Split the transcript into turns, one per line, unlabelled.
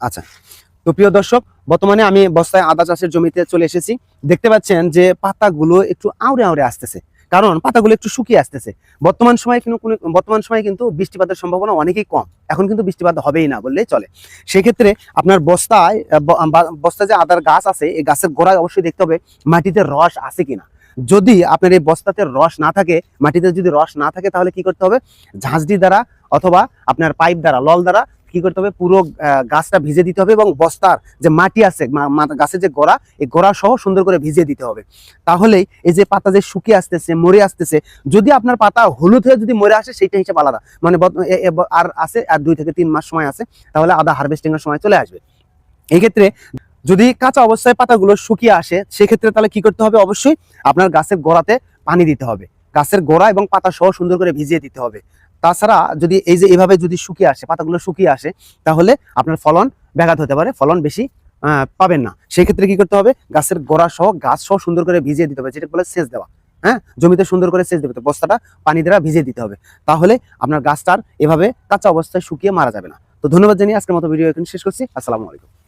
আচ্ছা। তো প্রিয় দর্শক, বর্তমানে আমি বস্তায় আদা চাষের জমিতে চলে এসেছি। দেখতে পাচ্ছেন যে পাতাগুলো একটু আউড়ে আউড়ে আসতেছে। কারণ পাতাগুলো একটু শুকিয়ে আসতেছে। বর্তমান সময় কিন্তু কোনো- বর্তমান সময় কিন্তু বৃষ্টিপাতের সম্ভাবনা অনেকই কম। এখন কিন্তু বৃষ্টিপাত হবেই না বললেই চলে। সেক্ষেত্রে আপনার বস্তায় বস্তায় যে আদার গাছ আছে, এই গাছের গোড়ায় অবশ্যই দেখতে হবে মাটিতে রস আছে কিনা। যদি আপনার এই বস্তাতে রস না থাকে, মাটিতে যদি রস না থাকে, তাহলে কি করতে হবে? ঝাঁঝরি দ্বারা অথবা আপনার পাইপ দ্বারা, লল দ্বারা কি করতে হবে? পুরো গাছটা ভিজে দিতে হবে এবং বস্তার যে মাটি আছে গাছের যে গোড়া, এই গোড়া সহ সুন্দর করে ভিজিয়ে দিতে হবে। তাহলেই এই যে পাতা যে শুকিয়ে আসতেছে, মরে আসতেছে, যদি আপনার পাতা হলুদ হয়ে যদি মরে আসে, সেইটা হিসাব আলাদা। মানে আর আছে, আর দুই থেকে তিন মাস সময় আছে, তাহলে আদা হারভেস্টিং এর সময় চলে আসবে। এই ক্ষেত্রে যদি কাঁচা অবস্থায় পাতাগুলো শুকিয়ে আসে, সেক্ষেত্রে তাহলে কি করতে হবে? অবশ্যই আপনার গাছের গোড়াতে পানি দিতে হবে। গাছের গোড়া এবং পাতা সহ সুন্দর করে ভিজিয়ে দিতে হবে। তাছাড়া যদি এই যে এভাবে যদি শুকিয়ে আসে, পাতাগুলো শুকিয়ে আসে, তাহলে আপনার ফলন ব্যাঘাত হতে পারে, ফলন বেশি পাবেন না। সেই ক্ষেত্রে কি করতে হবে? গাছের গোড়া সহ, গাছ সহ সুন্দর করে ভিজিয়ে দিতে হবে, যেটা বলে সেচ দেওয়া। হ্যাঁ? জমিতে সুন্দর করে সেচ দেবে তো, বস্তাটা পানি দ্বারা ভিজিয়ে দিতে হবে। তাহলে আপনার গাছটার এভাবে কাঁচা অবস্থায় শুকিয়ে মারা যাবে না। তো ধন্যবাদ জানিয়ে আজকের মতো ভিডিও এখানে শেষ করছি। আসসালামু আলাইকুম।